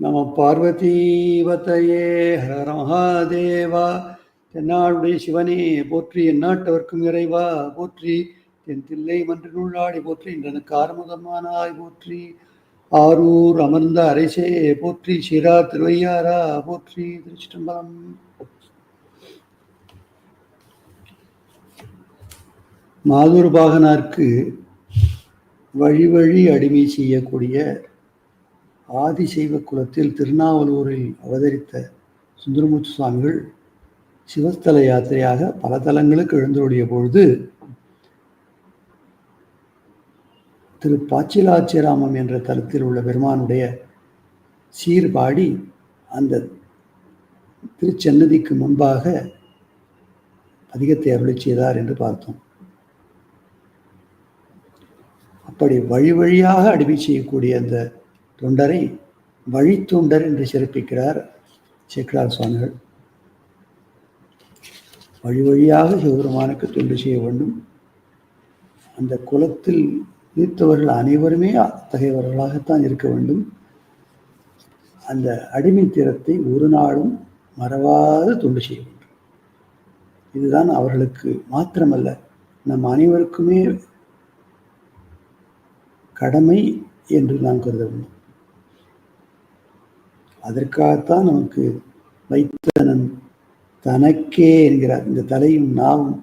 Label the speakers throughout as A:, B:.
A: நம பார்வதீவத்தையே ஹர மகாதேவா. தென்னாளுடைய சிவனே போற்றி எந்நாட்டவர்க்கும் இறைவா. போற்றி தென் தில்லை மன்றினுள்ளாடி போற்றி இன்றனுக்கு ஆறுமுகமானாய் போற்றி. ஆரூர் அமர்ந்த அரைசே போற்றி சிரா திருவையாரா போற்றி திருச்சிட்டம்பலம் மாதூர் பாகனார்க்கு வழி வழி அடிமை செய்யக்கூடிய ஆதிசைவ குலத்தில் திருநாவலூரில் அவதரித்த சுந்தரமூர்த்தி சுவாமிகள் சிவஸ்தல யாத்திரையாக பல தலங்களுக்கு எழுந்தருடைய பொழுது திரு பாச்சிலாச்சிராமம் என்ற தலத்தில் உள்ள பெருமானுடைய சீர்பாடி அந்த திருச்சன்னதிக்கு முன்பாக அதிகத்தை அருளி செய்தார் என்று பார்த்தோம். அப்படி வழி வழியாக அடிமை செய்யக்கூடிய அந்த தொண்டரை வழித்தொண்டர் என்று சிறப்பிக்கிறார் சேக்கலார் சுவாமிகள். வழி வழியாக சிவபெருமானுக்கு தொண்டு செய்ய வேண்டும். அந்த குலத்தில் ஈர்த்தவர்கள் அனைவருமே அத்தகையவர்களாகத்தான் இருக்க வேண்டும். அந்த அடிமை திறத்தை ஒரு நாளும் மறவாது தொண்டு செய்ய வேண்டும். இதுதான் அவர்களுக்கு மாத்திரமல்ல நம் அனைவருக்குமே கடமை என்று நாம் கருத வேண்டும். அதற்காகத்தான் நமக்கு வைத்தனன் தனக்கே என்கிறார். இந்த தலையும் நாவும்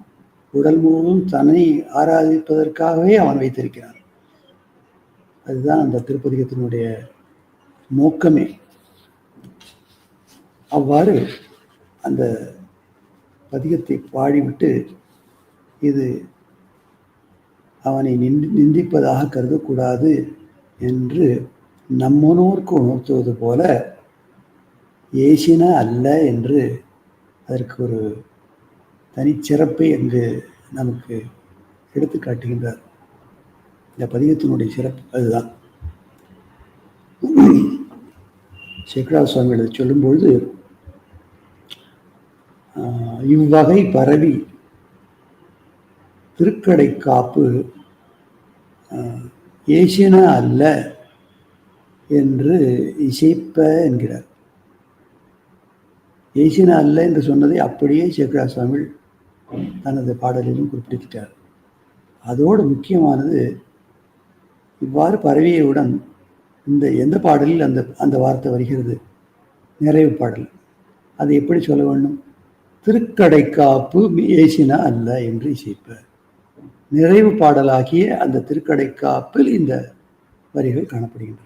A: உடல் முழுவதும் தன்னை ஆராதிப்பதற்காகவே அவன் வைத்திருக்கிறான். அதுதான் அந்த திருப்பதிகத்தினுடைய நோக்கமே. அவ்வாறு அந்த பதிகத்தை பாடிவிட்டு இது அவனை நிந்தி நிந்திப்பதாக கருதக்கூடாது என்று நம்மனோர்க்கு உணர்த்துவது போல ஏசினா அல்ல என்று அதற்கு ஒரு தனிச்சிறப்பை அங்கு நமக்கு எடுத்து காட்டுகின்றார். இந்த பதிகத்தினுடைய சிறப்பு அதுதான். சேக்கரா சுவாமிகள் சொல்லும்பொழுது இவ்வகை பரவி திருக்கடை காப்பு ஏசின அல்ல என்று இசைப்ப என்கிறார். ஏசினா அல்ல என்று சொன்னதை அப்படியே சேக்கரா சுவாமிகள் தனது பாடலிலும் குறிப்பிட்டார் அதோடு முக்கியமானது இவ்வாறு பரவியவுடன் இந்த எந்த பாடலில் அந்த அந்த வார்த்தை வருகிறது? நிறைவு பாடல். அது எப்படி சொல்ல வேண்டும்? திருக்கடைக்காப்பு ஏசினா அல்ல என்று இசைப்பார். நிறைவு பாடலாகிய அந்த திருக்கடைக்காப்பில் இந்த வரிகள் காணப்படுகின்றன.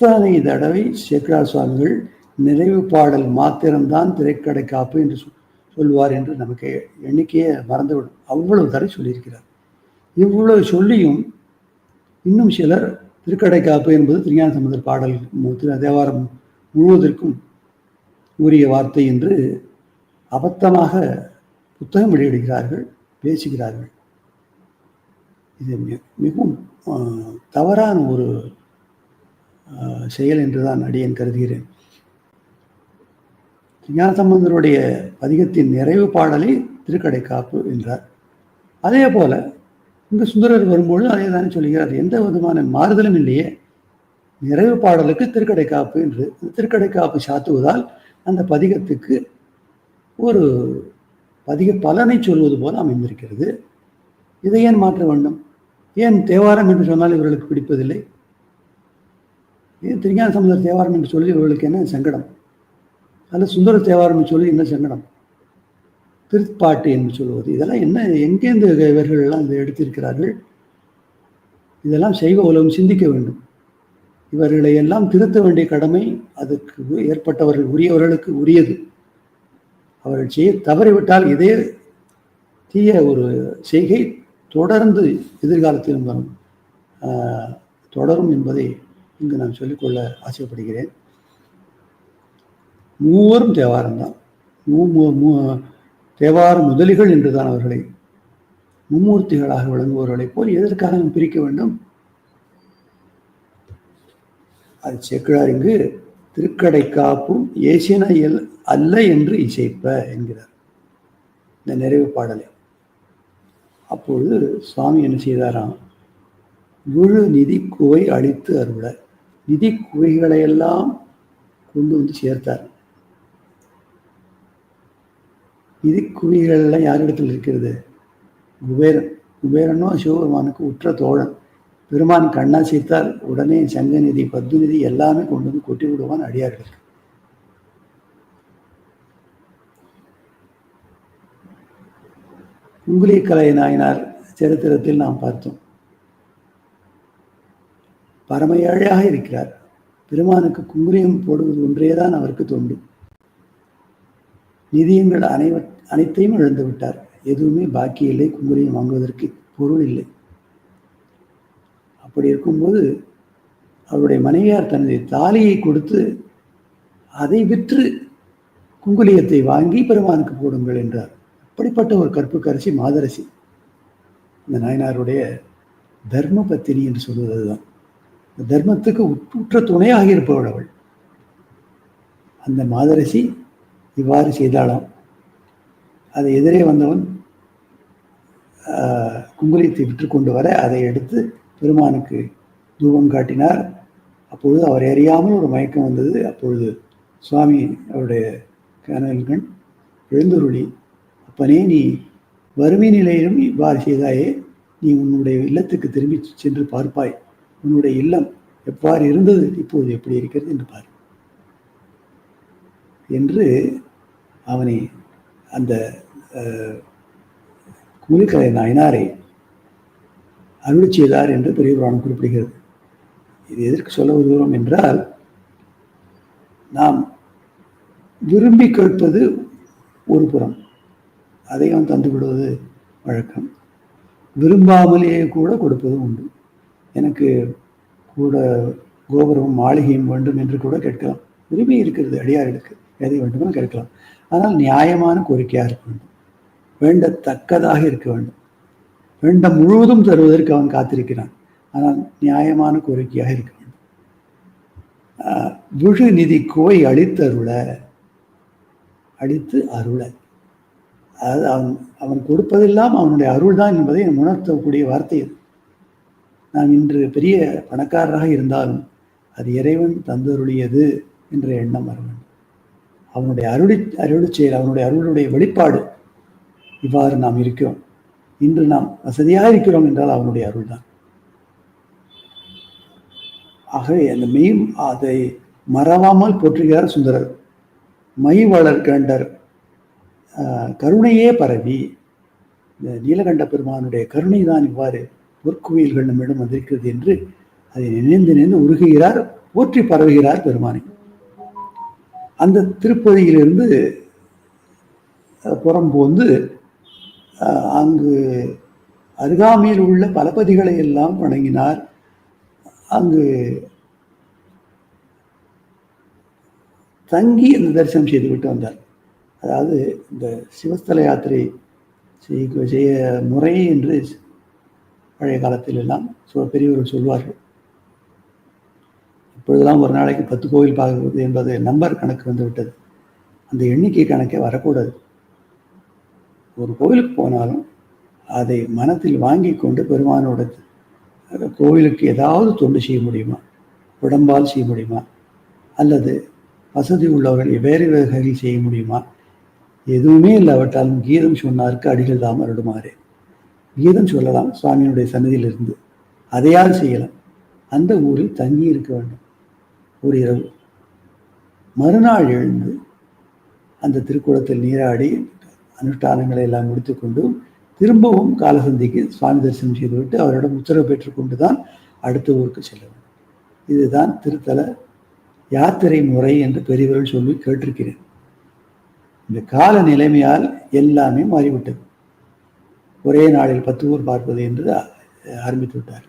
A: எத்தனை தடவை சேக்கரா சுவாமிகள் நிறைவு பாடல் மாத்திரம்தான் திரைக்கடை காப்பு என்று சொல்வார் என்று நமக்கு எண்ணிக்கையை மறந்துவிடும். அவ்வளவு தடவை சொல்லியிருக்கிறார். இவ்வளவு சொல்லியும் இன்னும் சிலர் திருக்கடை காப்பு என்பது திருஞான சம்பந்தர் பாடல் தேவாரம் முழுவதற்கும் உரிய வார்த்தை என்று அபத்தமாக புத்தகம் வெளியிடுகிறார்கள் பேசுகிறார்கள். இது மிகவும் தவறான ஒரு செயல் என்றுதான் அடியேன் கருதுகிறேன். ஞானசம்பந்தருடைய பதிகத்தின் நிறைவு பாடலை திருக்கடை காப்பு என்றார். அதே போல இந்த சுந்தரர் வரும்பொழுது அதே தானே சொல்கிறார் எந்த விதமான மாறுதலும் இல்லையே. நிறைவு பாடலுக்கு திருக்கடை காப்பு என்று திருக்கடை காப்பு சாத்துவதால் அந்த பதிகத்துக்கு ஒரு பதிக பலனை சொல்வது போல அமைந்திருக்கிறது. இதை ஏன் மாற்ற வேண்டும்? ஏன் தேவாரம் என்று சொன்னால் இவர்களுக்கு பிடிப்பதில்லை? இது திருஞான சமுதர் தேவாரம் என்று சொல்லி இவர்களுக்கு என்ன சங்கடம்? அல்ல சுந்தர தேவாரம் என்று சொல்லி என்ன சங்கடம்? திருப்பாட்டு என்று சொல்வது. இதெல்லாம் என்ன எங்கேருந்து இவர்கள் எல்லாம் இதை எடுத்திருக்கிறார்கள்? இதெல்லாம் செய்வ உலகம் சிந்திக்க வேண்டும். இவர்களை எல்லாம் திருத்த வேண்டிய கடமை அதுக்கு ஏற்பட்டவர்கள் உரியவர்களுக்கு உரியது. அவர்கள் செய்ய தவறிவிட்டால் இதே தீய ஒரு செய்கை தொடர்ந்து எதிர்காலத்திலும் வரும். தொடரும் என்பதை இங்கு நான் சொல்லிக்கொள்ள ஆசைப்படுகிறேன். மூவரும் தேவாரம் தான். மூ தேவார முதலிகள் என்றுதான் அவர்களை மும்மூர்த்திகளாக விளங்குபவர்களைப் போல் எதற்காக நாம் பிரிக்க வேண்டும்? அது செக்கிழார் இங்கு திருக்கடை காப்பும் ஏசின அல்ல என்று இசைப்ப என்கிறார். இந்த நிறைவு பாடலை. அப்பொழுது சுவாமி என்ன செய்தாராம்? விழு நிதி குவை அளித்து அருள நிதி குகைகளை எல்லாம் கொண்டு வந்து சேர்த்தார். நிதி குகைகள் எல்லாம் யாரிடத்தில் இருக்கிறது? குபேரன். குபேரனும் சிவபெருமானுக்கு உற்ற தோழன். பெருமான் கண்ணா சேர்த்தால் உடனே சங்கநிதி பத்மநிதி எல்லாமே கொண்டு வந்து கொட்டி விடுவான் அடியார்களுக்கு. உங்குலி கலை நாயனார் சரித்திரத்தில் நாம் பார்த்தோம். பரம இருக்கிறார். பெருமானுக்கு குங்குலியம் போடுவது ஒன்றேதான் அவருக்கு தோன்றும் நிதியங்கள் அனைவ அனைத்தையும் இழந்து விட்டார் எதுவுமே பாக்கி இல்லை குங்குலியம் வாங்குவதற்கு பொருள் இல்லை. அப்படி இருக்கும்போது அவருடைய மனைவியார் தனது தாலியை கொடுத்து அதை விற்று குங்குலியத்தை வாங்கி பெருமானுக்கு போடுங்கள் என்றார். அப்படிப்பட்ட ஒரு கற்பு கரிசி மாதரசி. இந்த நாயனாருடைய தர்ம பத்தினி என்று சொல்வது அதுதான். தர்மத்துக்கு உற்ற துணையாக இருப்பவள் அவள். அந்த மாதரசி இவ்வாறு செய்தாளாம். அதை எதிரே வந்தவன் குங்குலியத்தை விற்று கொண்டு வர அதை எடுத்து பெருமானுக்கு தூபம் காட்டினார். அப்பொழுது அவர் அறியாமல் ஒரு மயக்கம் வந்தது. அப்பொழுது சுவாமி அவருடைய கணவன்கண் எழுந்துருளி அப்பனே நீ வறுமை நிலையிலும் இவ்வாறு செய்தாயே நீ உன்னுடைய இல்லத்துக்கு திரும்பி சென்று பார்ப்பாய். உன்னுடைய இல்லம் எவ்வாறு இருந்தது இப்போது எப்படி இருக்கிறது என்று பார். என்று அவனை அந்த கூலிக்கலை நாயனாரை அருள் செய்தார் என்று பெரிய புராணம் குறிப்பிடுகிறது. இது எதற்கு சொல்ல வருகிறோம் என்றால் நாம் விரும்பி கேட்பது ஒரு புறம். அதையும் தந்து விடுவது வழக்கம். விரும்பாமலேயே கூட கொடுப்பது உண்டு. எனக்கு கூட கோபுரமும் மாளிகையும் வேண்டும் என்று கூட கேட்கலாம். உரிமை இருக்கிறது அடியார்களுக்கு எதை வேண்டுமோ கேட்கலாம். ஆனால் நியாயமான கோரிக்கையாக இருக்க வேண்டும். வேண்டத்தக்கதாக இருக்க வேண்டும். வேண்ட முழுவதும் தருவதற்கு அவன் காத்திருக்கிறான். ஆனால் நியாயமான கோரிக்கையாக இருக்க வேண்டும். விழு நிதி கோய் அளித்தருள அளித்து அருள. அது அவன் அவன் கொடுப்பதெல்லாம் அவனுடைய அருள் தான் என்பதை உணர்த்தக்கூடிய வார்த்தை அது நாம் இன்று பெரிய பணக்காரராக இருந்தாலும் அது இறைவன் தந்தருளியது என்ற எண்ணம் வர வேண்டும். அவனுடைய அருளி அருளி செயல் அவனுடைய அருளுடைய வெளிப்பாடு இவ்வாறு நாம் இருக்கிறோம். இன்று நாம் வசதியாக இருக்கிறோம் என்றால் அவனுடைய அருள் தான். ஆகவே அந்த மெய் அதை மறவாமல் போற்றுகிறார் சுந்தரர். மை வளர் கண்டர் கருணையே பரவி இந்த நீலகண்ட பெருமானுடைய கருணை தான் இவ்வாறு பொற்குவியல்கள் நம்மிடம் வந்திருக்கிறது என்று அதை நினைந்து நினைந்து உருகுகிறார் போற்றி பரவுகிறார் பெருமானை. அந்த திருப்பதியிலிருந்து புறம்போந்து அங்கு அருகாமையில் உள்ள பலபதிகளை எல்லாம் வணங்கினார். அங்கு தங்கி அந்த தரிசனம் செய்துவிட்டு வந்தார். அதாவது இந்த சிவஸ்தல யாத்திரை செய்ய செய்ய முறை என்று பழைய காலத்தில் எல்லாம் பெரியவர்கள் சொல்வார்கள். இப்பொழுதெல்லாம் ஒரு நாளைக்கு பத்து கோவில் பார்க்குறது என்பது நம்பர் கணக்கு வந்து விட்டது. அந்த எண்ணிக்கை கணக்கே வரக்கூடாது. ஒரு கோவிலுக்கு போனாலும் அதை மனத்தில் வாங்கி கொண்டு பெருமானோட கோவிலுக்கு ஏதாவது தொண்டு செய்ய முடியுமா? உடம்பால் செய்ய முடியுமா? அல்லது வசதி உள்ளவர்கள் வேறு வகையில் செய்ய முடியுமா? எதுவுமே இல்லாவிட்டாலும் கீதம் சொன்னாருக்கு அடிகள் தாம் அருடுமாறு கீதம் சொல்லலாம். சுவாமியினுடைய சன்னதியிலிருந்து அதையால் செய்யலாம். அந்த ஊரில் தங்கி இருக்க வேண்டும். ஒரு இரவு. மறுநாள் எழுந்து அந்த திருக்குளத்தில் நீராடி அனுஷ்டானங்களை எல்லாம் முடித்துக்கொண்டு திரும்பவும் காலசந்திக்கு சுவாமி தரிசனம் செய்துவிட்டு அவரிடம் உத்தரவு பெற்றுக்கொண்டு தான் அடுத்த ஊருக்கு செல்ல வேண்டும். இதுதான் திருத்தல யாத்திரை முறை என்று பெரியவர்கள் சொல்லி கேட்டிருக்கிறேன். இந்த கால நிலைமையால் எல்லாமே மாறிவிட்டது. ஒரே நாளில் பத்து ஊர் பார்ப்பது என்று ஆரம்பித்து விட்டார்.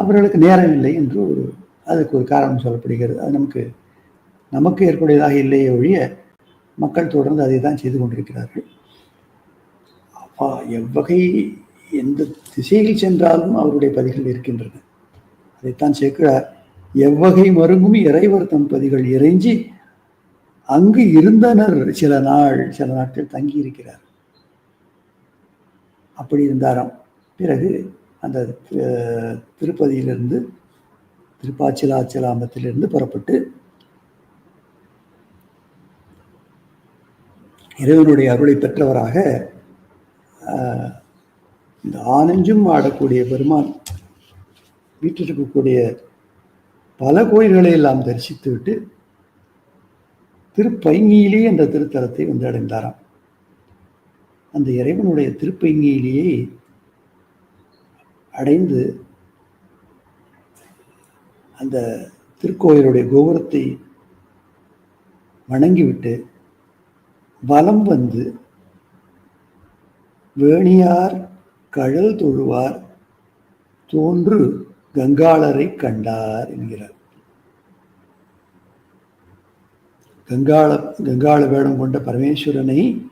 A: அவர்களுக்கு நேரம் இல்லை என்று ஒரு அதுக்கு ஒரு காரணம் சொல்லப்படுகிறது. அது நமக்கு நமக்கு ஏற்புடையதாக இல்லையே ஒழிய மக்கள் தொடர்ந்து அதை தான் செய்து கொண்டிருக்கிறார்கள். அப்பா எவ்வகை எந்த திசையில் சென்றாலும் அவருடைய பதிகள் இருக்கின்றன. அதைத்தான் சேர்க்கிறார். எவ்வகை மருங்கும் இறைவர் தம் பதிகள் இறைஞ்சி அங்கு இருந்தனர் சில நாள் சில நாட்கள் தங்கி இருக்கிறார் அப்படி இருந்தாராம். பிறகு அந்த திருப்பதியிலிருந்து திருப்பாச்சிலாச்சலாம்பத்திலிருந்து புறப்பட்டு இறைவனுடைய அருளை பெற்றவராக இந்த ஆனஞ்சும் ஆடக்கூடிய பெருமான் வீட்டில் இருக்கக்கூடிய பல கோயில்களை எல்லாம் தரிசித்து விட்டு திருப்பைங்கியிலே என்ற திருத்தலத்தை வந்து அடைந்தாராம். அந்த இறைவனுடைய திருப்பங்கியிலேயே அடைந்து அந்த திருக்கோயிலுடைய கோபுரத்தை வணங்கிவிட்டு வலம் வந்து வேணியார் கழல் தொழுவார் தோன்று கங்காளரை கண்டார் என்கிறார். கங்காள கங்காள வேடம் கொண்ட பரமேஸ்வரனை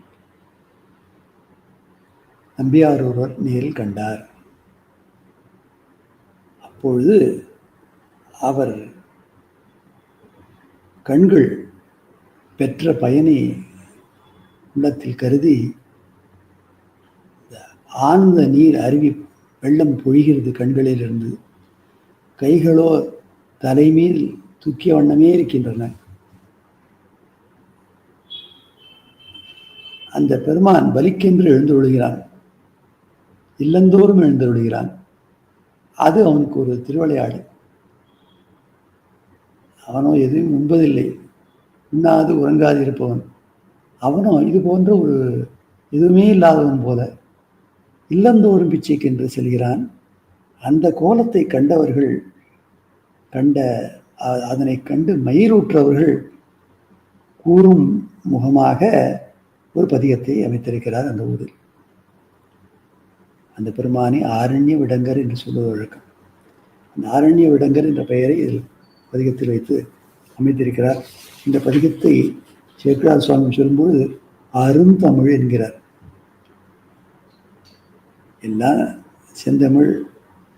A: நம்பியார் ஒருவர் நேரில் கண்டார். அப்பொழுது அவர் கண்கள் பெற்ற பயனை உள்ளத்தில் கருதி ஆனந்த நீர் அருவி வெள்ளம் பொழிகிறது கண்களிலிருந்து. கைகளோ தலைமையில் தூக்கிய வண்ணமே இருக்கின்றன. அந்த பெருமான் பலிக்கென்று எழுந்தொழுகிறான் இல்லந்தோறும் எழுந்தொழுகிறான் அது அவனுக்கு ஒரு திருவிளையாடு அவனோ எதுவும் உண்பதில்லை. உண்ணாது உறங்காது இருப்பவன் அவனோ இது போன்ற ஒரு எதுவுமே இல்லாதவன் போல இல்லந்தோறும் பிச்சைக்கென்று செல்கிறான். அந்த கோலத்தை கண்டவர்கள் கண்ட அதனை கண்டு மயிரூற்றவர்கள் கூறும் முகமாக ஒரு பதிகத்தை அமைத்திருக்கிறார் அந்த ஊரில். அந்த பெருமானை ஆரண்ய விடங்கர் என்று சொல்வது வழக்கம். அந்த ஆரண்ய விடங்கர் என்ற பெயரை இதில் பதிகத்தில் வைத்து அமைத்திருக்கிறார். இந்த பதிகத்தை சேக்கராஜ சுவாமி சொல்லும்போது அருந்தமிழ் என்கிறார். எல்லாம் செந்தமிழ்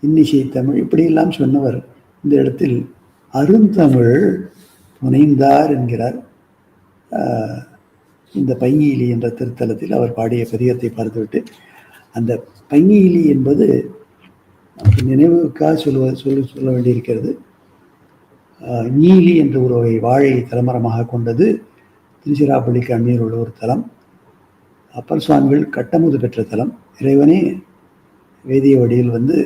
A: இன்னிசை தமிழ் இப்படியெல்லாம் சொன்னவர். இந்த இடத்தில் அருந்தமிழ் புனைந்தார் என்கிறார். ஆஹ், இந்த பைங்கிலி என்ற திருத்தலத்தில் அவர் பாடிய பதிகத்தை பார்த்துவிட்டு அந்த பைங்கியிலி என்பது நமக்கு நினைவுக்காக சொல்லுவ சொல்ல சொல்ல வேண்டியிருக்கிறது. நீலி என்ற ஒரு வகை வாழை தலைமரமாக கொண்டது. திருச்சிராப்பள்ளிக்கு கண்ணீர் உள்ள ஒரு தலம். அப்பர் சுவாமிகள் கட்டமுது பெற்ற தலம். இறைவனே வேதிய வடியில் வந்து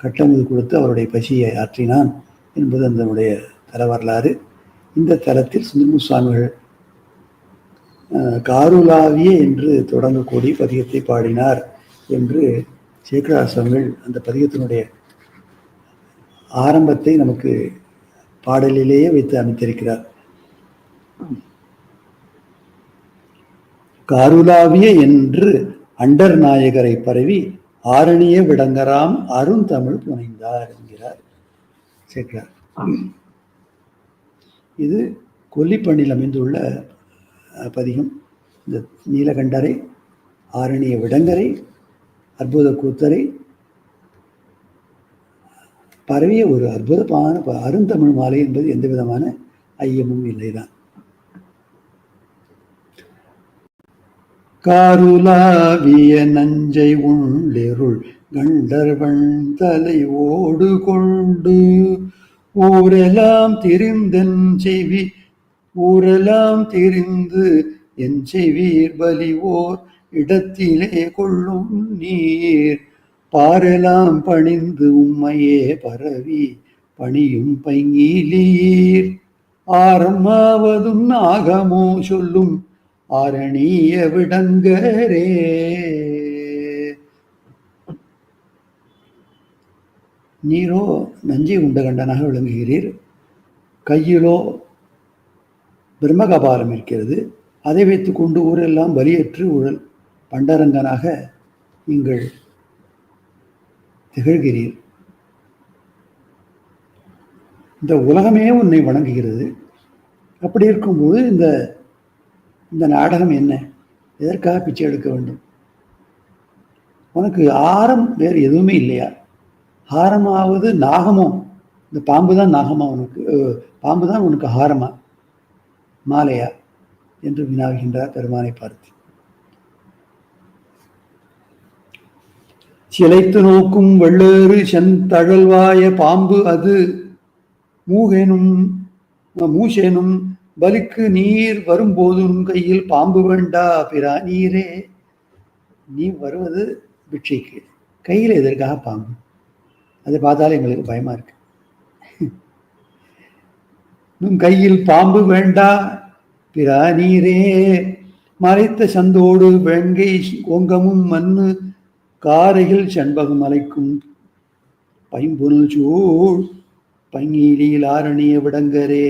A: கட்டமுது கொடுத்து அவருடைய பசியை ஆற்றினான் என்பது அதனுடைய தல வரலாறு. இந்த தலத்தில் சுந்தரமு சுவாமிகள் காருலாவிய என்று தொடங்கக்கூடிய பதிகத்தை பாடினார். என்று சேக்கரார் சுவாமிகள் அந்த பதிகத்தினுடைய ஆரம்பத்தை நமக்கு பாடலிலேயே வைத்து அமைத்திருக்கிறார். காருலாவிய என்று அண்டர் நாயகரை பரவி ஆரணிய விடங்கராம் அருந்தமிழ் புனைந்தார் என்கிறார் சேர்க்கிறார் இது கொல்லிப்பண்ணில் அமைந்துள்ள பதிகம். இந்த நீலகண்டரை ஆரணிய விடங்கரை அற்புத கூத்தரை பரவிய ஒரு அற்புதமான அருந்தமிழ் மாலை என்பது எந்த விதமான ஐயமும் இல்லைதான். காருலாவிய நஞ்சை உள்ளிருள் கண்டர்வன் தலை ஓடு கொண்டு ஊரெல்லாம் திரிந்தென் செவி ஊரெல்லாம் திரிந்து என் செவீர் பலி ஓர் இடத்திலே கொள்ளும் நீர். பாரெல்லாம் பணிந்து உம்மையே பரவி பணியும் பைங்கிலீர். ஆரமாவதும் நாகமோ சொல்லும் ஆரணிய விடங்கரே. நீரோ நஞ்சை உண்டகண்டனாக விளங்குகிறீர். கையிலோ பிரம்மகபாரம் இருக்கிறது. அதை வைத்துக்கொண்டு ஊரெல்லாம் பலியற்று ஊழல். பண்டரங்கனாக நீங்கள் திகழ்கிறீர். இந்த உலகமே உன்னை வணங்குகிறது. அப்படி இருக்கும்போது இந்த இந்த நாடகம் என்ன? எதற்காக பிச்சை எடுக்க வேண்டும்? உனக்கு ஆரம் வேறு எதுவுமே இல்லையா? ஹாரமாவது நாகமோ? இந்த பாம்பு தான் நாகமா உனக்கு பாம்பு தான் உனக்கு ஹாரமா மாலையா? என்று வினாவுகின்றார் பெருமானை பார்த்து. சிலைத்து நோக்கும் வெள்ளேறு செந்தழல்வாய பாம்பு அது. மூகேனும் மூசேனும் பலிக்கு நீர் வரும்போதும் கையில் பாம்பு வேண்டா பிறா நீரே. நீ வருவது பிட்சைக்கு. கையில் எதற்காக பாம்பு? அதை பார்த்தாலே எங்களுக்கு பயமா இருக்கு. உன் கையில் பாம்பு வேண்டா பிறா நீரே. மறைத்த சந்தோடு வெங்கை ஓங்கமும் மண்ணு காரையில் செண்பகம் அலைக்கும் பைம்பொருள் சூழ் பங்கீடியில் ஆரணிய விடங்கரே.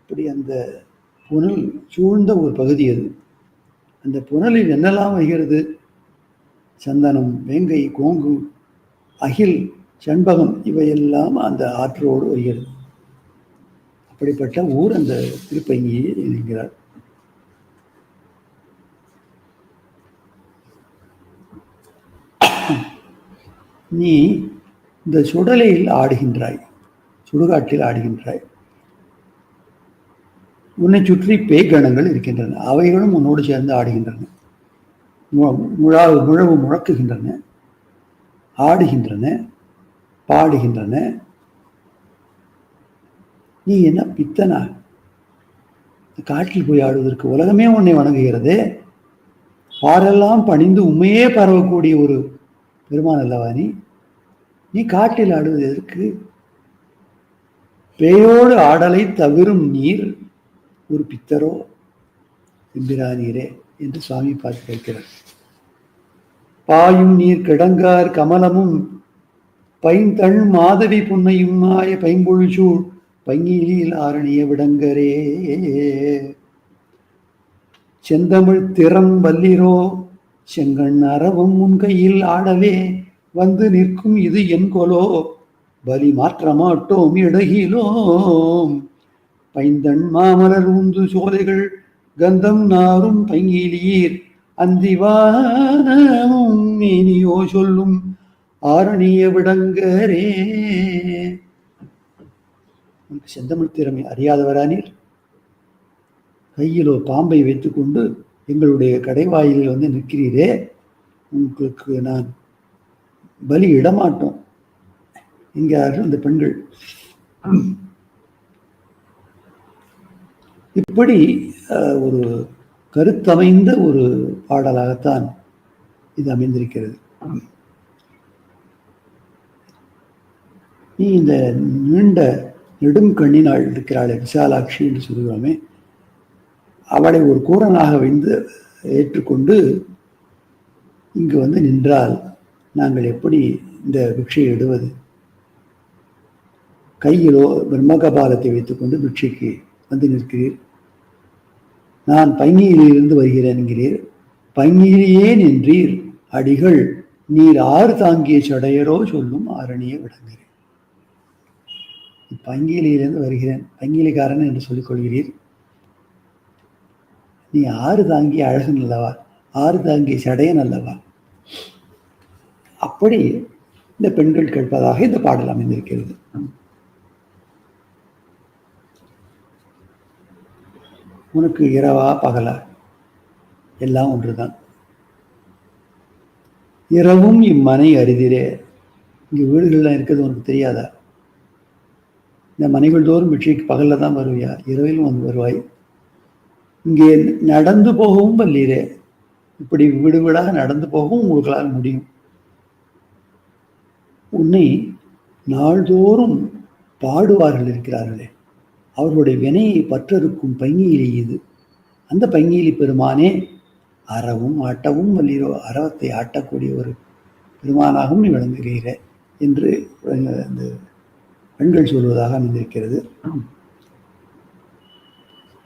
A: இப்படி அந்த புனல் சூழ்ந்த ஒரு பகுதி அது. அந்த புனலில் என்னெல்லாம் வருகிறது சந்தனம் வேங்கை கோங்கு அகில் செண்பகம் இவையெல்லாம் அந்த ஆற்றோடு வருகிறது. அப்படிப்பட்ட ஊர் அந்த திருப்பங்கியை என்கிறார். நீ இந்த சுடலையில் ஆடுகின்றாய் சுடுகாட்டில் ஆடுகின்றாய். உன்னை சுற்றி பேய்கணங்கள் இருக்கின்றன அவைகளும் உன்னோடு சேர்ந்து ஆடுகின்றன. முழா முழவு முழக்குகின்றன ஆடுகின்றன பாடுகின்றன. நீ என்ன பித்தனா? காட்டில் போய் ஆடுவதற்கு உலகமே உன்னை வணங்குகிறது. பாரெல்லாம் பணிந்து உண்மையே பரவக்கூடிய ஒரு பெருமான் அல்லவா நீ நீ காட்டில் ஆடுவது எதற்கு பேயோடு ஆடலை தவிரும் நீர் ஒரு பித்தரோ எம்பிரானீரே என்று சுவாமி பார்த்து கேட்கிறார். பாயும் நீர் கிடங்கார் கமலமும் பைந்தள் மாதவி புன்னையும் ஆய பைம்பொழில் பங்கியில் பங்கிலியில் ஆரணிய விடங்கரே. செந்தமிழ் திறம் வல்லிரோ செங்கண் அறவும் உன் கையில் ஆடவே வந்து நிற்கும் இது என் கொலோ. பலி மாற்றமாட்டோம் இடகிலோம் பைந்தன் மாமலர் உந்து சோலைகள் கந்தம் நாரும் பங்கிலீர் அந்திவானமும் மேனியோ சொல்லும் ஆரணிய விடங்கரே. உனக்கு செந்தமிழ் திறமை அறியாதவரானீர் கையிலோ பாம்பை வைத்துக்கொண்டு எங்களுடைய கடைவாயிலில் வந்து நிற்கிறீரே உங்களுக்கு நான் பலி இடமாட்டோம். என்கிறார்கள் இந்த பெண்கள்? இப்படி ஒரு கருத்தமைந்த ஒரு பாடலாகத்தான் இது அமைந்திருக்கிறது. நீ இந்த நீண்ட நெடுங்கண்ணினாள் இருக்கிறாள் விசாலாட்சி என்று சொல்கிறோமே அவளை ஒரு கூரனாக வைந்து ஏற்றுக்கொண்டு இங்கு வந்து நின்றால் நாங்கள் எப்படி இந்த பிக்ஷையை இடுவது கையிலோ பிரம்மகபாலத்தை வைத்துக்கொண்டு பிக்ஷைக்கு வந்து நிற்கிறீர். நான் பங்கியிலிருந்து வருகிறேன் என்கிறீர். பங்கியிலேயே நின்றீர். அடிகள் நீர் ஆறு தாங்கிய சடையரோ சொல்லும் ஆரணியை விளங்குகிறேன். பங்கியிலிருந்து வருகிறேன். பங்கிலிக்காரன் என்று சொல்லிக் கொள்கிறீர். நீ ஆறு தாங்கி அழகு அல்லவா ஆறு தாங்கி சடையன் அல்லவா? அப்படி இந்த பெண்கள் கேட்பதாக இந்த பாடல் அமைந்திருக்கிறது. உனக்கு இரவா பகலா? எல்லாம் ஒன்றுதான். இரவும் இம்மனை அரிதிரே. இங்கே வீடுகள்லாம் இருக்கிறது உனக்கு தெரியாதா? இந்த மனைகள் தோறும் வெற்றிக்கு பகலில் தான் வருவியா? இரவிலும் வந்து வருவாய். இங்கே நடந்து போகவும் வல்லீரே. இப்படி விடுவிடாக நடந்து போகவும் உங்களால் முடியும். உன்னை நாள்தோறும் பாடுவார்கள் இருக்கிறார்களே. அவர்களுடைய வினையை பற்றறுக்கும் பங்கியிலி இது. அந்த பங்கியிலி பெருமானே அறவும் ஆட்டவும் வல்லீரோ அறவத்தை ஆட்டக்கூடிய ஒரு பெருமானாகவும் நீ விளங்குகிறீர என்று அந்த பெண்கள் சொல்வதாக அமைந்திருக்கிறது.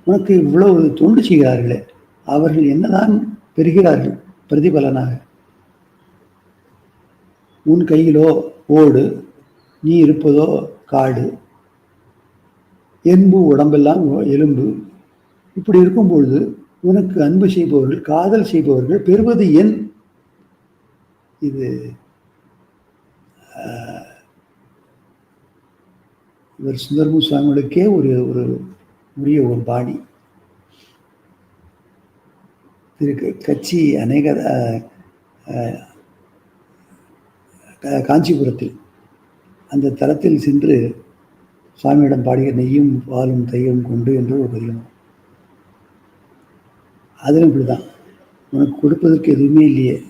A: உனக்கு இவ்வளவு தொண்டு செய்கிறார்களே அவர்கள் என்னதான் பெறுகிறார்கள் பிரதிபலனாக? உன் கையிலோ ஓடு நீ இருப்பதோ காடு. என்பு உடம்பெல்லாம் எலும்பு. இப்படி இருக்கும் பொழுது உனக்கு அன்பு செய்பவர்கள் காதல் செய்பவர்கள் பெறுவது என் இது இவர் சுந்தரமு சுவாமிகளுக்கே ஒரு ஒரு உரிய ஒரு பாணி திரு கட்சி அநேக காஞ்சிபுரத்தில் அந்த தலத்தில் சென்று சுவாமியிடம் பாடிய நெய்யும் பாலும் தையும் கொண்டு என்று ஒரு பதிகம் அதிலும் இப்படிதான் உனக்கு கொடுப்பதற்கு எதுவுமே இல்லையே.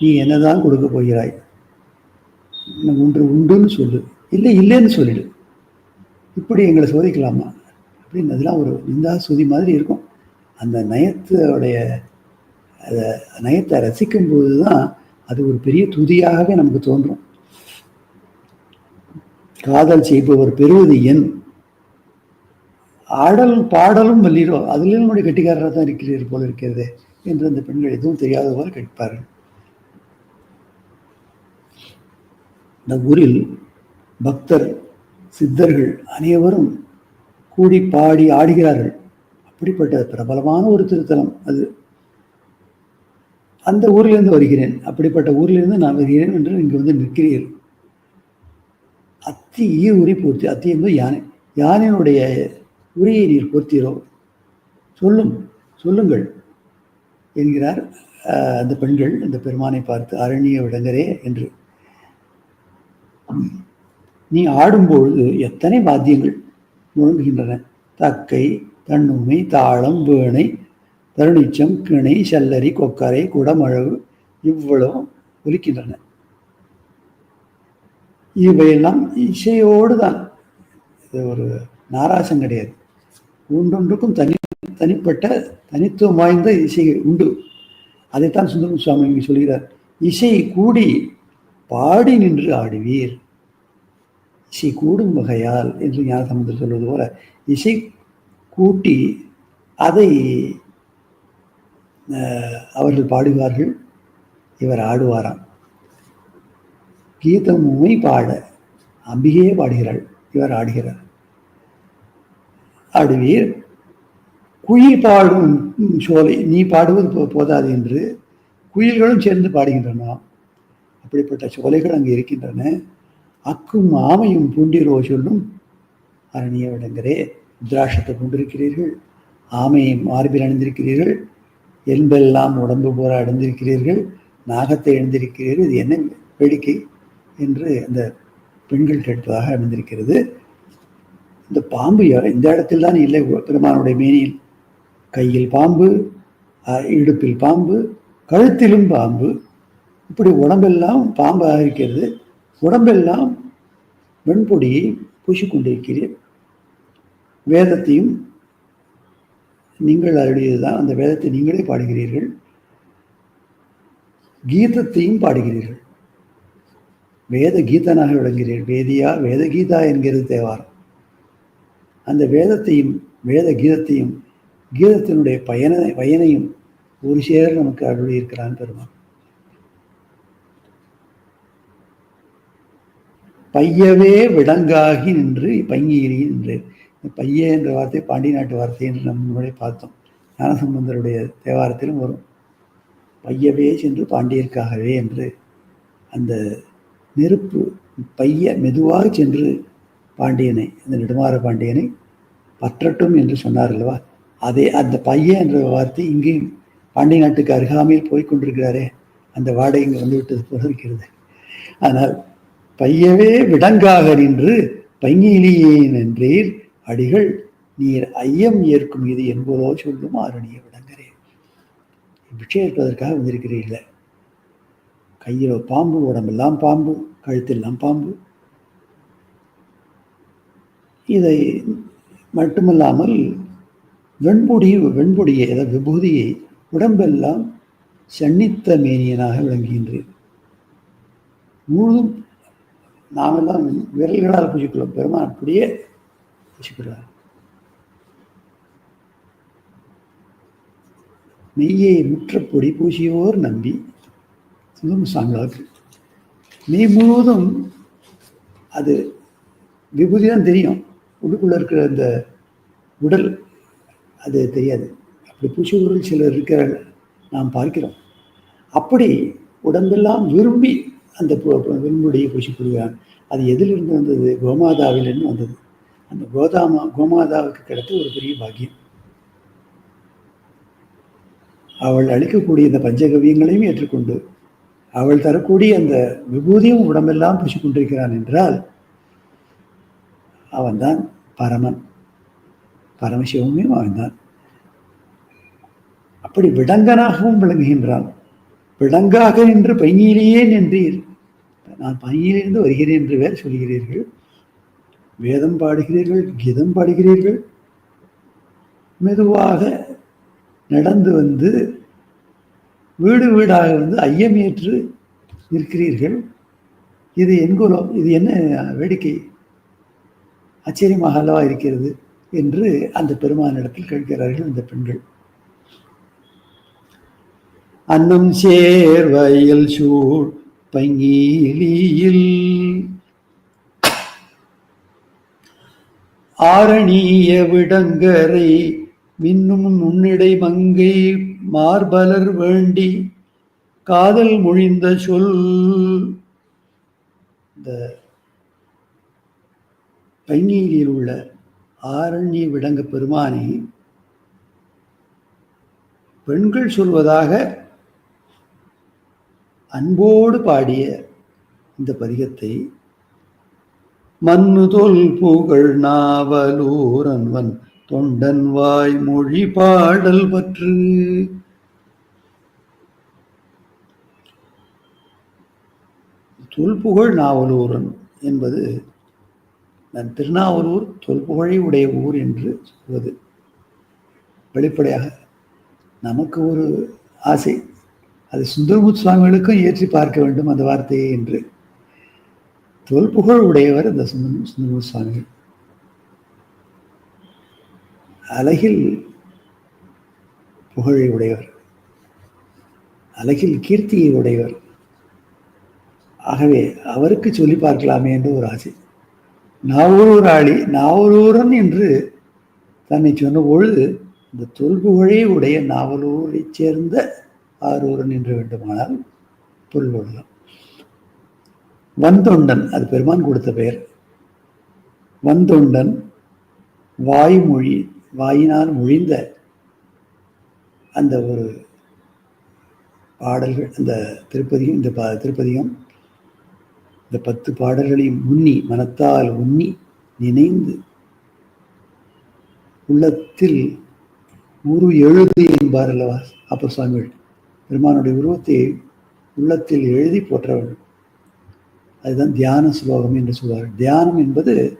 A: நீ என்னதான் கொடுக்க போகிறாய்? ஒன்று உண்டுன்னு சொல்லு. இல்லை இல்லைன்னு சொல்லிடு. இப்படி எங்களை சோதிக்கலாமா? அப்படின்னு அதெல்லாம் ஒரு நிந்தா சுதி மாதிரி இருக்கும். அந்த நயத்தோடைய அதை நயத்தை ரசிக்கும்போது தான் அது ஒரு பெரிய துதியாகவே நமக்கு தோன்றும். காதல் செய்பவர் பெறுவது என். ஆடல் பாடலும் வல்லீரோ அதிலும் நம்முடைய கட்டிக்காரராக தான் இருக்கிறீர் போல இருக்கிறது என்று அந்த பெண்கள் எதுவும் தெரியாத போல கேட்பார்கள். இந்த ஊரில் பக்தர் சித்தர்கள் அனைவரும் கூடி பாடி ஆடுகிறார்கள். அப்படிப்பட்ட பிரபலமான ஒரு திருத்தலம் அது. அந்த ஊரிலிருந்து வருகிறேன். அப்படிப்பட்ட ஊரிலிருந்து நான் வருகிறேன் என்று இங்கே வந்து நிற்கிறீர்கள். அத்தி ஈ உரி பூர்த்தி அத்தி என்பது யானை. யானையினுடைய உரியை நீர் பொருத்தீரோ? சொல்லும் சொல்லுங்கள் என்கிறார் அந்த பெண்கள் அந்த பெருமானை பார்த்து அரண்ய விடங்கரே என்று. நீ ஆடும்பொழுது எத்தனை வாத்தியங்கள்? முழங்குகின்றன தக்கை தன்னுமை தாளம் வேணை தருணிச்சம் கிணை சல்லரி கொக்கரை குடமழவு இவ்வளவு ஒலிக்கின்றன இவையெல்லாம் இசையோடு தான் இது ஒரு நாராசம் கிடையாது. ஒன்றொன்றுக்கும் தனி தனிப்பட்ட தனித்துவம் வாய்ந்த இசை உண்டு. அதைத்தான் சுந்தரம் சுவாமி சொல்கிறார். இசை கூடி பாடி நின்று ஆடுவீர். இசை கூடும் வகையால் என்று ஞானசம்பந்தர் சொல்வது போல இசை கூட்டி அதை அவர்கள் பாடுவார்கள் இவர் ஆடுவாராம். கீதமுமை பாட அம்பிகையே பாடுகிறாள் இவர் ஆடுகிறார். ஆடுவீர் குயில் பாடும் சோலை நீ பாடுவது போ- போதாது என்று குயில்களும் சேர்ந்து பாடுகின்றன. அப்படிப்பட்ட சோலைகள் அங்கே இருக்கின்றன. அக்கும் ஆமையும் பூண்டிரோ சொல்லும் அரணிய விடங்கரே ருத்ராட்சத்தை கொண்டிருக்கிறீர்கள் ஆமையை மார்பில் அணிந்திருக்கிறீர்கள் எலும்பெல்லாம் உடம்பு போல அடைந்திருக்கிறீர்கள் நாகத்தை எழுந்திருக்கிறீர்கள் இது என்ன வேடிக்கை என்று அந்த பெண்கள் கேட்பதாக அணிந்திருக்கிறது. இந்த பாம்பு இந்த இடத்தில் தான் இல்லை பெருமானுடைய மேனியில். கையில் பாம்பு இடுப்பில் பாம்பு கழுத்திலும் பாம்பு. இப்படி உடம்பெல்லாம் பாம்பாக இருக்கிறது. உடம்பெல்லாம் வெண்பொடியை பூசிக்கொண்டிருக்கிறீர். வேதத்தையும் நீங்கள் அருளியதுதான். அந்த வேதத்தை நீங்களே பாடுகிறீர்கள். கீதத்தையும் பாடுகிறீர்கள். வேத கீதனாக விளங்குகிறீர்கள் வேதியா வேத கீதா என்கிறது தேவாரம். அந்த வேதத்தையும் வேத கீதத்தையும் கீதத்தினுடைய பயனை பயனையும் ஒரு சேர நமக்கு அருளியிருக்கிறான் பெருமான். பையவே விடங்காகி நின்று பைங்கிரி நின்று. பைய என்ற வார்த்தை பாண்டி நாட்டு வார்த்தை என்று நம்ம முன்னாடி பார்த்தோம். ஞானசம்பந்தருடைய தேவாரத்திலும் வரும். பையவே சென்று பாண்டியருக்காகவே என்று அந்த நெருப்பு பைய மெதுவாக சென்று பாண்டியனை அந்த நெடுமாற பாண்டியனை பற்றட்டும் என்று சொன்னார் அல்லவா? அதே அந்த பையன் என்ற வார்த்தை இங்கேயும் பாண்டிய நாட்டுக்கு அருகாமையில் போய் கொண்டிருக்கிறாரே. அந்த வாடகை இங்கே வந்துவிட்டது போல இருக்கிறது. ஆனால் பையவே விடங்காக நின்று பைங்கிலியே நின்றீர். அடிகள் நீர் ஐயம் ஏற்கும் இது என்பதோ சொல்லும் ஆரணிய விடங்கரே. பிச்சை ஏற்பதற்காக வந்திருக்கிறீர்கள். கையில் பாம்பு உடம்பெல்லாம் பாம்பு கழுத்தெல்லாம் பாம்பு. இதை மட்டுமல்லாமல் வெண்பொடி வெண்பொடியை அதாவது விபூதியை உடம்பெல்லாம் சன்னித்த மேனியனாக விளங்குகின்றேன். முழுதும் நாமெல்லாம் விரல்களால் பூசிக்கிறோம் பெருமான் அப்படியே பூஜிக்கிறார். மெய்யை முற்றப்பொடி பூசியோர் நம்பி சுதம் சாங்களாக்கு மெய் முழுவதும் அது விபூதி தான் தெரியும். உள்ளுக்குள்ளே இருக்கிற அந்த உடல் அது தெரியாது. அப்படி பூச்சி உடல் சிலர் இருக்கிற நாம் பார்க்கிறோம். அப்படி உடம்பெல்லாம் விரும்பி அந்த வெண்முடியை பூசி கொள்கிறான் அது எதிலிருந்து வந்தது? கோமாதாவிலிருந்து வந்தது. அந்த கோதாமா கோமாதாவுக்கு கிடைத்த ஒரு பெரிய பாக்கியம். அவள் அளிக்கக்கூடிய இந்த பஞ்சகவியங்களையும் ஏற்றுக்கொண்டு அவள் தரக்கூடிய அந்த விபூதியும் உடம்பெல்லாம் பூசிக்கொண்டிருக்கிறான் என்றால் அவன்தான் பரமன். பரமசிவமே அவன்தான். அப்படி விடங்கனாகவும் விளங்குகின்றான். விடங்காக நின்று பையிலேயே நின்றீர். நான் பணியிலிருந்து வருகிறேன் என்று வேறு சொல்கிறீர்கள். வேதம் பாடுகிறீர்கள் கீதம் பாடுகிறீர்கள். மெதுவாக நடந்து வந்து வீடு வீடாக வந்து ஐயமேற்று நிற்கிறீர்கள். இது என்குலம் இது என்ன வேடிக்கை? ஆச்சரியமாக அல்லவா இருக்கிறது என்று அந்த பெருமானிடத்தில் கேட்கிறார்கள் இந்த பெண்கள். அன்னம் சேர்வையில் சூழ் பங்கீலியில் ஆரணிய விடங்கரை மின்னும் முன்னிடை மங்கை மார்பலர் வேண்டி காதல் மொழிந்த சொல். இந்த பைநீரில் உள்ள ஆரண்ய விடங்க பெருமானை பெண்கள் சொல்வதாக அன்போடு பாடிய இந்த பதிகத்தை மண்ணு தொல் புகழ் நாவலூரன்வன் தொண்டன் வாய் மொழி பாடல் பற்று. தொல்புகழ் நாவலூரன் என்பது நம் திருநாவலூர் தொல்புகழை உடைய ஊர் என்று சொல்வது. வெளிப்படையாக நமக்கு ஒரு ஆசை. அது சுந்தரமுத் சுவாமிகளுக்கும் ஏற்றி பார்க்க வேண்டும் அந்த வார்த்தையை என்று தொல்புகழ் உடையவர் இந்த சுந்தர சுந்தரமுத் சுவாமிகள். அழகில் புகழை உடையவர். அழகில் கீர்த்தியை உடையவர். ஆகவே அவருக்கு சொல்லி பார்க்கலாமே என்று ஒரு ஆசை. நாவலூராளி நாவலூரன் என்று தன்னை சொன்ன பொழுது இந்த தொல்புகழே உடைய நாவலூரைச் சேர்ந்த ஆரூரன் என்று வேண்டுமானால் பொருள் கொள்ளலாம் வந்தொண்டன் அது பெருமான் கொடுத்த பெயர். வந்தொண்டன் வாய்மொழி வாயினால் மொழிந்த அந்த ஒரு பாடல்கள் அந்த திருப்பதியும் இந்த பா திருப்பதியும் இந்த பத்து பாடல்களையும் உண்ணி மனத்தால் உண்ணி நினைந்து உள்ளத்தில் உரு எழுது என்பார் அல்லவா? அப்போ சுவாமிகள் பெருமானுடைய உருவத்தை உள்ளத்தில் எழுதி போற்றவர்கள். அதுதான் தியான ஸ்லோகம் என்று சொல்வார்கள். தியானம் என்பது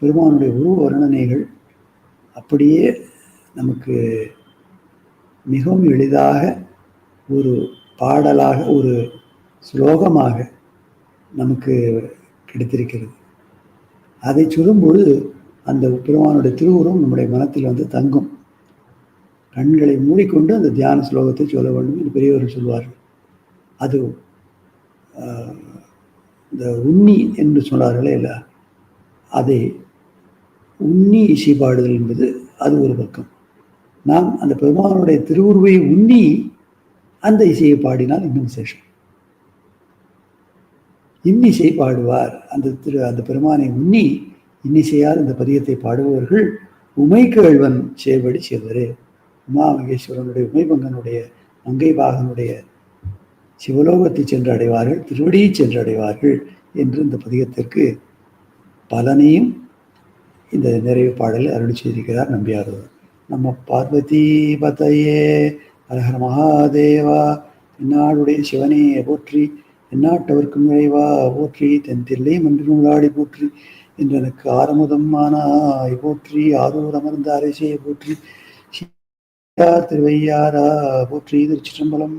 A: பெருமானுடைய உருவ வர்ணனைகள் அப்படியே நமக்கு மிகவும் எளிதாக ஒரு பாடலாக ஒரு ஸ்லோகமாக நமக்கு கிடைத்திருக்கிறது. அதை சொல்லும்பொழுது அந்த பெருமானுடைய திருவுருவம் நம்முடைய மனத்தில் வந்து தங்கும். கண்களை மூடிக்கொண்டு அந்த தியான ஸ்லோகத்தை சொல்ல வேண்டும் என்று பெரியவர்கள் சொல்வார்கள். அது இந்த உண்ணி என்று சொன்னார்களே இல்லை அதை உண்ணி இசை பாடுதல் என்பது அது ஒரு பக்கம். நாம் அந்த பெருமானுடைய திருவுருவை உண்ணி அந்த இசையை பாடினால் இன்னும் விசேஷம். இன்னிசை பாடுவார். அந்த திரு அந்த பெருமானை உண்ணி இன்னிசையால் இந்த பதியத்தை பாடுபவர்கள் உமை கேழ்வன் சேவடி செய்வரே உமா மகேஸ்வரனுடைய உமைபங்கனுடைய மங்கை பாகனுடைய சிவலோகத்தை சென்று அடைவார்கள் திருவடியை சென்று அடைவார்கள் என்று இந்த பதிகத்திற்கு பலனையும் இந்த நிறைவு பாடலில் அருள் செய்திருக்கிறார் நம்பியாரவர். நம்ம பார்வதி பதையே ஹரஹர மகாதேவா என்னாடுடைய சிவனே போற்றி எந்நாட்டவர்க்கும் விளைவா போற்றி தென் தில்லை மன்றும் விளையாடி போற்றி என்றனுக்கு ஆரமுதம் ஆனாய் போற்றி ஆரூர் அமர்ந்த அரசியை போற்றி திருவையாரா போற்றி திருச்சிற்றம்பலம்.